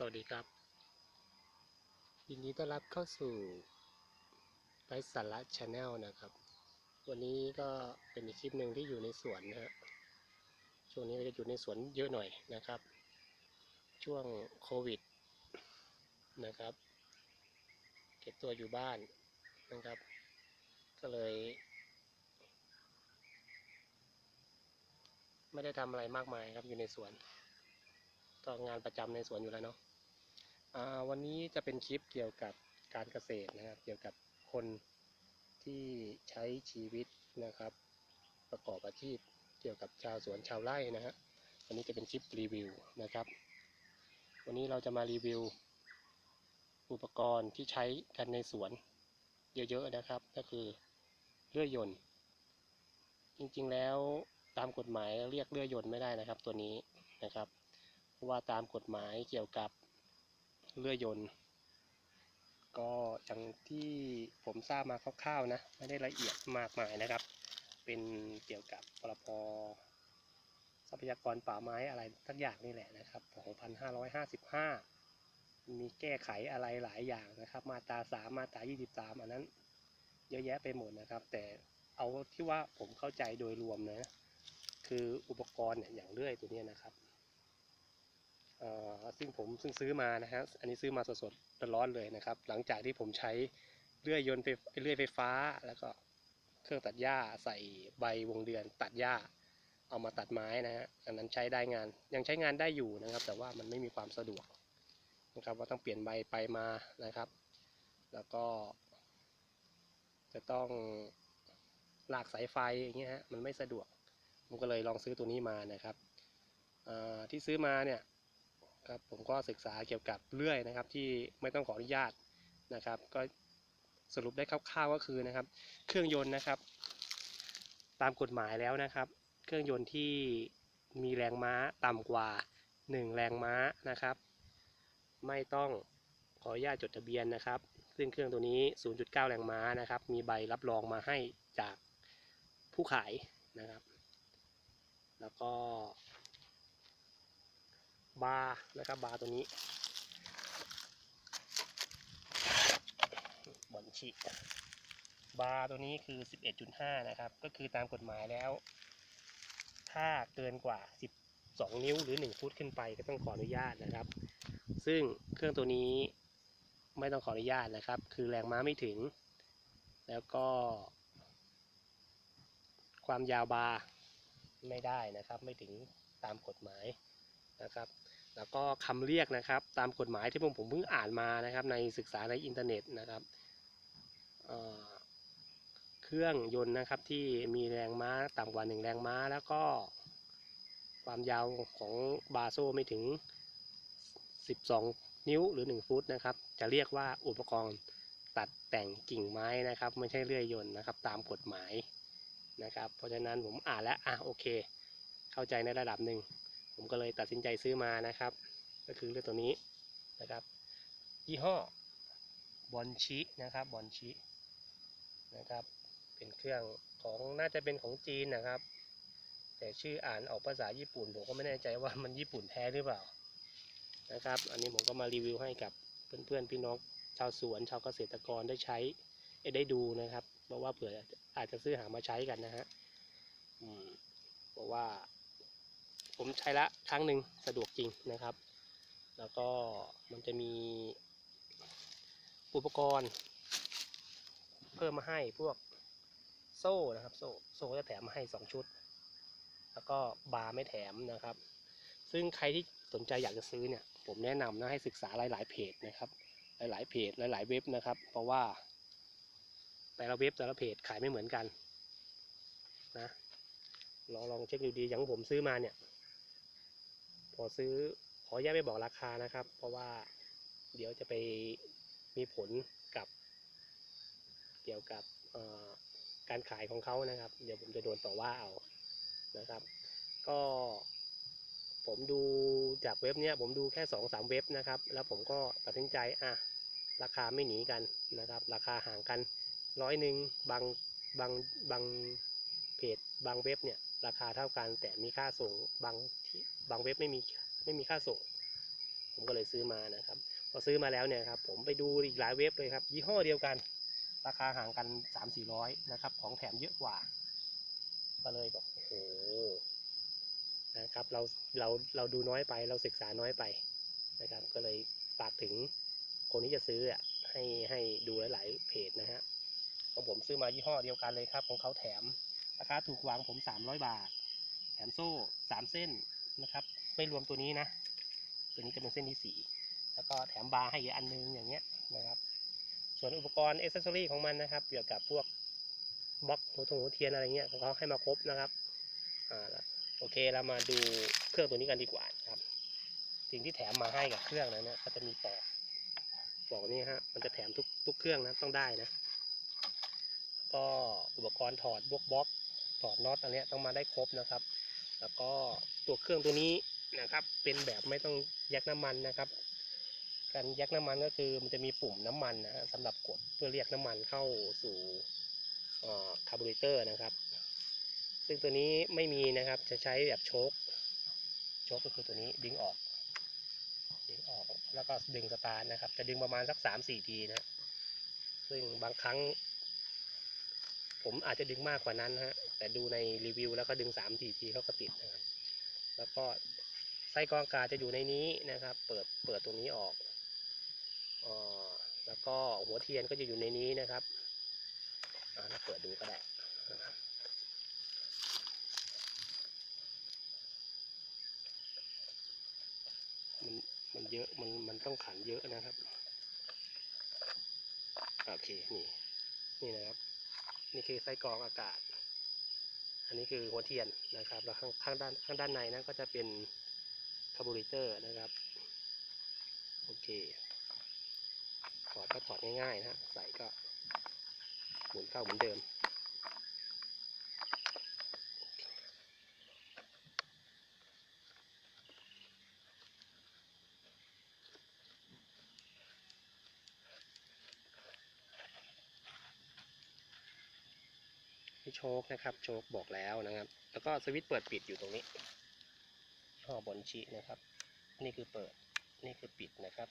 สวัสดีครับ ยินดีต้อนรับเข้าสู่ไ i สาระชาแนลนะครับ วันนี้ก็เป็นอีกคลิปหนึ่งที่อยู่ในสวนนะฮะช่วงนี้ก็จะอยู่ในสวนเยอะหน่อยนะครับ ช่วงโควิดนะครับ เก็บตัวอยู่บ้านนะครับ ก็เลย ไม่ได้ทำอะไรมากมายครับอยู่ในสวนก็งานประจำในสวนอยู่แล้วเนาะ วันนี้จะเป็นคลิปเกี่ยวกับการเกษตรนะครับ เกี่ยวกับคนที่ใช้ชีวิตนะครับ ประกอบอาชีพเกี่ยวกับชาวสวนชาวไร่นะฮะวันนี้จะเป็นคลิปรีวิวนะครับ วันนี้เราจะมารีวิว อุปกรณ์ที่ใช้กันในสวนเยอะๆนะครับ ก็คือเลื่อยยนต์ จริงๆแล้วตามกฎหมายเรียกเลื่อยยนต์ไม่ได้นะครับ ตัวนี้นะครับเพราะว่าตามกฎหมายเกี่ยวกับ เลื่อยยนต์ ก็อย่างที่ผมทราบมาคร่าวๆนะ ไม่ได้ละเอียดมากมายนะครับ เป็นเกี่ยวกับพรบทรัพยากรป่าไม้อะไรทักอย่างนี่แหละนะครับ 2555 มีแก้ไขอะไรหลายอย่างนะครับ มาตรา 3 มาตรา 23 อันนั้น เยอะแยะไปหมดนะครับ แต่เอาที่ว่าผมเข้าใจโดยรวมนะ คืออุปกรณ์เนี่ยอย่างเลื่อยตัวนี้นะครับ ซึ่งผมซึ่งซื้อมานะฮะอันนี้ซื้อมาสดๆร้อนเลยนะครับ หลังจากที่ผมใช้เลื่อยยนต์ไฟเลื่อยไฟฟ้าแล้วก็เครื่องตัดหญ้าใส่ใบวงเดือนตัดหญ้า เอามาตัดไม้นะฮะอันนั้นใช้ได้งานยังใช้งานได้อยู่นะครับ แต่ว่ามันไม่มีความสะดวกนะครับว่าต้องเปลี่ยนใบไปมานะครับ แล้วก็ จะต้องลากสายไฟอย่างเงี้ยฮะมันไม่สะดวกผมก็เลยลองซื้อตัวนี้มานะครับที่ซื้อมาเนี่ย ครับผมก็ศึกษาเกี่ยวกับเลื่อยนะครับที่ไม่ต้องขออนุญาตนะครับ ก็สรุปได้คร่าวๆก็คือนะครับ เครื่องยนต์นะครับ ตามกฎหมายแล้วนะครับ เครื่องยนต์ที่มีแรงม้าต่ำกว่า 1 แรงม้านะครับ ไม่ต้องขออนุญาตจดทะเบียนนะครับ ซึ่งเครื่องตัวนี้ 0.9 แรงม้านะครับ มีใบรับรองมาให้จากผู้ขายนะครับ แล้วก็ บาร์นะครับบาร์ตัวนี้บอลชิบาร์ตัวนี้คือ 11.5 นะครับ ก็คือตามกฎหมายแล้ว ถ้าเกินกว่า 12 นิ้วหรือ 1 ฟุตขึ้นไปก็ต้องขออนุญาตนะครับ ซึ่งเครื่องตัวนี้ไม่ต้องขออนุญาตนะครับ คือแรงม้าไม่ถึง แล้วก็ ความยาวบาร์ไม่ได้นะครับ ไม่ถึงตามกฎหมายนะครับ แล้วก็คำเรียกนะครับ ตามกฎหมายที่ผมผมเพิ่งอ่านมานะครับ ในศึกษาในอินเทอร์เน็ตนะครับเเครื่องยนต์นะครับที่มีแรงม้าต่ำกว่า 1 แรงม้า แล้วก็ความยาวของบาโซ่ไม่ถึง 12 นิ้วหรือ 1 ฟุตนะครับ จะเรียกว่าอุปกรณ์ตัดแต่งกิ่งไม้นะครับ ไม่ใช่เลื่อยยนต์นะครับ ตามกฎหมายนะครับ เพราะฉะนั้นผมอ่านแล้วอะโอเค เข้าใจในระดับหนึ่ง ผมก็เลยตัดสินใจซื้อมานะครับ ก็คือเรื่องตัวนี้นะครับ ยี่ห้อบอลชินะครับบอลชินะครับ เป็นเครื่องของน่าจะเป็นของจีนนะครับ แต่ชื่ออ่านออกภาษาญี่ปุ่นผมก็ไม่แน่ใจว่ามันญี่ปุ่นแท้หรือเปล่านะครับ อันนี้ผมก็มารีวิวให้กับเพื่อนๆพี่น้องชาวสวนชาวเกษตรกรได้ใช้ได้ดูนะครับ เพราะว่าเผื่ออาจจะซื้อหามาใช้กันนะฮะอืมเพราะว่า ผมใช้ละครั้งหนึ่งสะดวกจริงนะครับ แล้วก็มันจะมีอุปกรณ์เพิ่มมาให้พวกโซ่นะครับ โซ่โซ่จะแถมมาให้สองชุด แล้วก็บาร์ไม่แถมนะครับ ซึ่งใครที่สนใจอยากจะซื้อเนี่ย ผมแนะนำนะให้ศึกษาหลาย ๆ เพจนะครับ หลาย ๆ เพจหลาย ๆ เว็บนะครับ เพราะว่า แต่ละเว็บแต่ละเพจขายไม่เหมือนกันนะลองลองเช็คดูดีอย่างผมซื้อมาเนี่ย พอซื้อขออนุญาตไม่บอกราคานะครับ เพราะว่าเดี๋ยวจะไปมีผลกับเกี่ยวกับการขายของเขานะครับ เดี๋ยวผมจะโดนต่อว่าเอานะครับ ก็ผมดูจากเว็บเนี้ยผมดูแค่สองสามเว็บนะครับ แล้วผมก็ตัดสินใจอะราคาไม่หนีกันนะครับ ราคาห่างกันร้อยหนึ่งบางบางบางเพจบางเว็บเนี่ยราคาเท่ากันแต่มีค่าส่งบาง บางเว็บไม่มีไม่มีค่าส่ง ผมก็เลยซื้อมานะครับ พอซื้อมาแล้วเนี่ยครับผมไปดูอีกหลายเว็บเลยครับ ยี่ห้อเดียวกัน ราคาห่างกันสามสี่ร้อยนะครับ ของแถมเยอะกว่า ก็เลยบอกโอ้โหนะครับเราเราเราดูน้อยไปเราศึกษาน้อยไปนะครับ ก็เลยฝากถึงคนที่จะซื้ออะให้ให้ดูหลายๆเพจนะฮะของผมซื้อมายี่ห้อเดียวกันเลยครับ ของเขาแถมราคาถูกวางผมสามร้อยบาท แถมโซ่สามเส้น นะครับ ไม่รวมตัวนี้นะ ตัวนี้จะเป็นเส้นที่สีแล้วก็แถมบาร์ให้อีกอันนึงอย่างเงี้ยนะครับ ส่วนอุปกรณ์อเซสซอรี่ของมันนะครับ เกี่ยวกับพวกบล็อกหัวทงหัวเทียนอะไรเงี้ยเขาให้มาครบนะครับอ่าโอเคเรามาดูเครื่องตัวนี้กันดีกว่านะครับ สิ่งที่แถมมาให้กับเครื่องนั้นเนี่ยก็จะมีปอกปอกนี่ฮะมันจะแถมทุกทุกเครื่องนะต้องได้นะ ก็อุปกรณ์ถอดบวกบล็อกถอดน็อตอันเนี้ยต้องมาได้ครบนะครับ แล้วก็ตัวเครื่องตัวนี้นะครับ เป็นแบบไม่ต้องแยกน้ำมันนะครับ การแยกน้ำมันก็คือมันจะมีปุ่มน้ำมันนะฮะสำหรับกดเพื่อเรียกน้ำมันเข้าสู่คาร์บูเรเตอร์นะครับ ซึ่งตัวนี้ไม่มีนะครับจะใช้แบบโชคโชคก็คือตัวนี้ดึงออกดึงออกแล้วก็ดึงสตาร์ทนะครับ จะดึงประมาณสักสามสี่ทีนะซึ่งบางครั้ง ผมอาจจะดึงมากกว่านั้นฮะ แต่ดูในรีวิวแล้วก็ดึงสามสี่ทีเขาก็ติดนะครับ แล้วก็ไส้กรองกาจะอยู่ในนี้นะครับ เปิดเปิดตรงนี้ออกออแล้วก็หัวเทียนก็จะอยู่ในนี้นะครับอ่าเราเปิดดูก็ได้นะครับมันมันเยอะมันมันต้องขันเยอะนะครับ โอเค นี่ นี่นะครับ นี่คือไส้กรองอากาศ อันนี้คือหัวเทียนนะครับ แล้วข้างข้างด้านข้างด้านในนั้นก็จะเป็นคาร์บูเรเตอร์นะครับ โอเค ถอดก็ถอดง่ายๆนะฮะใส่ก็หมุนเข้าเหมือนเดิม โชคนะครับ โชคบอกแล้วนะครับ แล้วก็สวิตช์เปิดปิดอยู่ตรงนี้ห่อบนชีนะครับ นี่คือเปิด นี่คือปิดนะครับ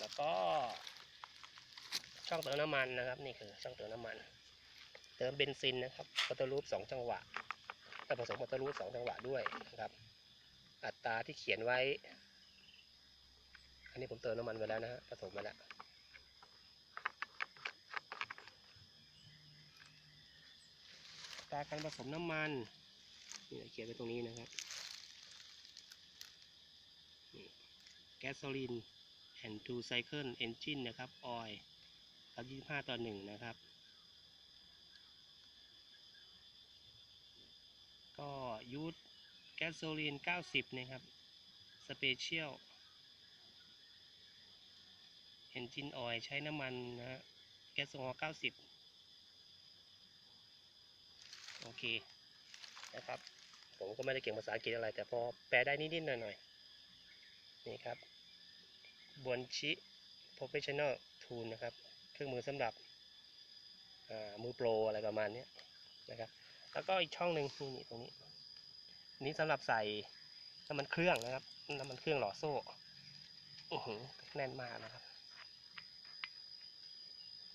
แล้วก็ ช่องเติมน้ำมันนะครับ นี่คือช่องเติมน้ำมัน เติมเบนซินนะครับมอเตอร์ลูปสองจังหวะแต่ผสมมอเตอร์ลูปสองจังหวะด้วยนะครับ อัตราที่เขียนไว้ อันนี้ผมเติมน้ำมันไปแล้วนะฮะผสมมาแล้ว ตราการผสมน้ำมันนี่เขียนไว้ตรงนี้นะครับแก๊สโซลิน and two cycle engine นะครับออยล์ครับ25 ต่อ 1 นะครับ ก็ยูทแก๊สโซลิน90 นะครับสเปเชียล engine oil ใช้น้ำมันนะฮะแก๊สโซฮอล์90 โอ เคนะครับ ผมก็ไม่ได้เก่งภาษาอังกฤษอะไร แต่พอแปลได้นิดๆหน่อยๆนี่ครับบนชิ professional tool นะครับ เครื่องมือสำหรับมือโปรอะไรประมาณนี้นะครับ แล้วก็อีกช่องหนึ่งนี่นี่ตรงนี้นี้สำหรับใส่น้ำมันเครื่องนะครับน้ำมันเครื่องหล่อโซ่อื้อหือแน่นมากนะครับ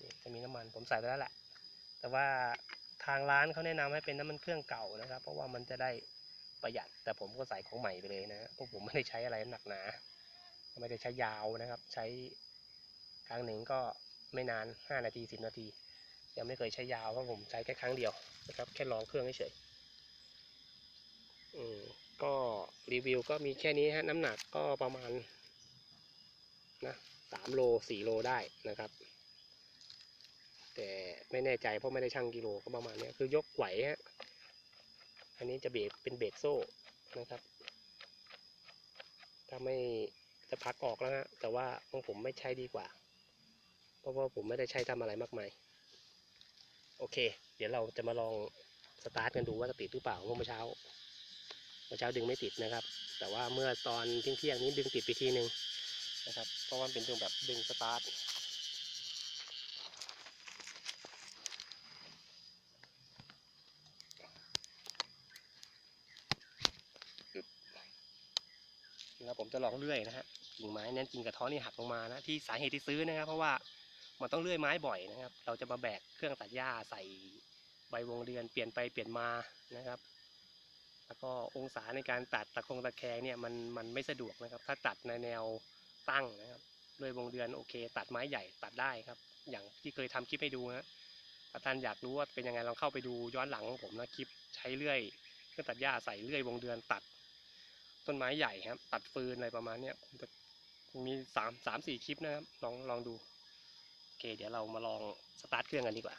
นี่จะมีน้ำมันผมใส่ไปแล้วแหละ แต่ว่า ทางร้านเขาแนะนำให้เป็นน้ำมันเครื่องเก่านะครับ เพราะว่ามันจะได้ประหยัด แต่ผมก็ใส่ของใหม่ไปเลยนะพราะผมไม่ได้ใช้อะไรหนักหนาไม่ได้ใช้ยาวนะครับ ใช้ครั้งหนึ่งก็ไม่นานห้านาทีสิบนาที ยังไม่เคยใช้ยาวเพราะผมใช้แค่ครั้งเดียวนะครับ แค่ลองเครื่องเฉยอืมก็รีวิวก็มีแค่นี้ฮะน้ำหนักก็ประมาณนะสามโลสี่โลได้นะครับ แต่ไม่แน่ใจเพราะไม่ได้ชั่งกิโลก็ประมาณนี้คือยกไหวฮะอันนี้จะเบรกเป็นเบรกโซ่นะครับถ้าไม่จะพักออกแล้วฮะแต่ว่าของผมไม่ใช้ดีกว่า เพราะว่าผมไม่ได้ใช้ทำอะไรมากมายโอเค เดี๋ยวเราจะมาลองสตาร์ทกันดูว่าจะติดหรือเปล่าเมื่อเช้าเมื่อเช้าดึงไม่ติดนะครับ แต่ว่าเมื่อตอนเที่ยงนี้ดึงติดไปทีหนึ่งนะครับ เพราะว่ามันเป็นตัวแบบดึงสตาร์ท แล้วผมจะลองเลื่อยนะฮะกิ่งไม้นั้นกิ่งกระท้อนนี่หักลงมานะที่สาเหตุที่ซื้อนะครับ เพราะว่ามันต้องเลื่อยไม้บ่อยนะครับ เราจะมาแบกเครื่องตัดหญ้าใส่ใบวงเดือนเปลี่ยนไปเปลี่ยนมานะครับ แล้วก็องศาในการตัดตะคงตะแคงเนี่ยมันมันไม่สะดวกนะครับ ถ้าตัดในแนวตั้งนะครับเลื่อยวงเดือนโอเค ตัดไม้ใหญ่ตัดได้ครับ อย่างที่เคยทำคลิปให้ดูนะถ้าท่านอยากรู้ว่าเป็นยังไงลองเข้าไปดูย้อนหลังของผมนะคลิปใช้เลื่อยเครื่องตัดหญ้าใส่เลื่อยวงเดือนตัด ต้นไม้ใหญ่ครับ ตัดฟืนอะไรประมาณเนี้ยมจะมีสามสามสี่คลิปนะครับ ลองลองดู โอเค เดี๋ยวเรามาลองสตาร์ทเครื่องกันดีกว่า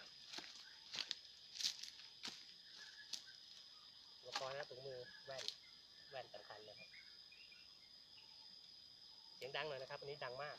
อุปกรณ์นะถุงมือแว่นแว่นสำคัญนะครับ เสียงดังหน่อยนะครับ อันนี้ดังมาก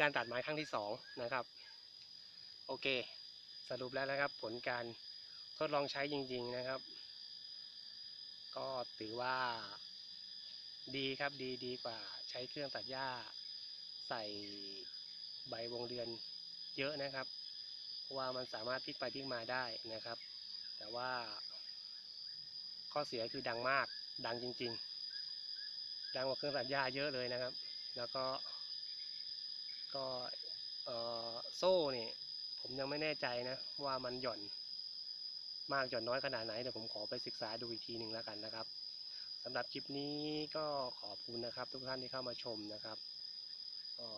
การตัดไม้ครั้งที่สองนะครับโอเค สรุปแล้วนะครับ ผลการทดลองใช้จริง ๆนะครับ ก็ถือว่าดีครับดีดีกว่าใช้เครื่องตัดหญ้า ใส่ใบวงเดือนเยอะนะครับเพราะว่ามันสามารถพลิกไปพลิกมาได้นะครับ แต่ว่าข้อเสียคือดังมากดังจริง ๆ ดังกว่าเครื่องตัดหญ้าเยอะเลยนะครับ แล้วก็ ก็โซ่เนี่ยผมยังไม่แน่ใจนะว่ามันหย่อนมากหย่อนน้อยขนาดไหนเดี๋ยวผมขอไปศึกษาดูอีกทีหนึ่งแล้วกันนะครับสำหรับคลิปนี้ก็ขอบคุณนะครับ ทุกท่านที่เข้ามาชมนะครับก็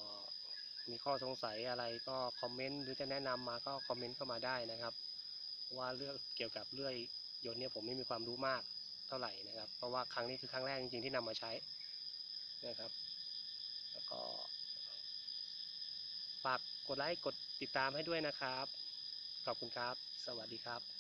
มีข้อสงสัยอะไรก็คอมเมนต์หรือจะแนะนำมาก็คอมเมนต์เข้ามาได้นะครับ ว่าเรื่องเกี่ยวกับเรื่อยยนต์เนี่ยผมไม่มีความรู้มากเท่าไหร่นะครับ เพราะว่าครั้งนี้คือครั้งแรกจริงๆที่นำมาใช้นะครับ แล้วก็ ฝากกดไลค์กดติดตามให้ด้วยนะครับ ขอบคุณครับ สวัสดีครับ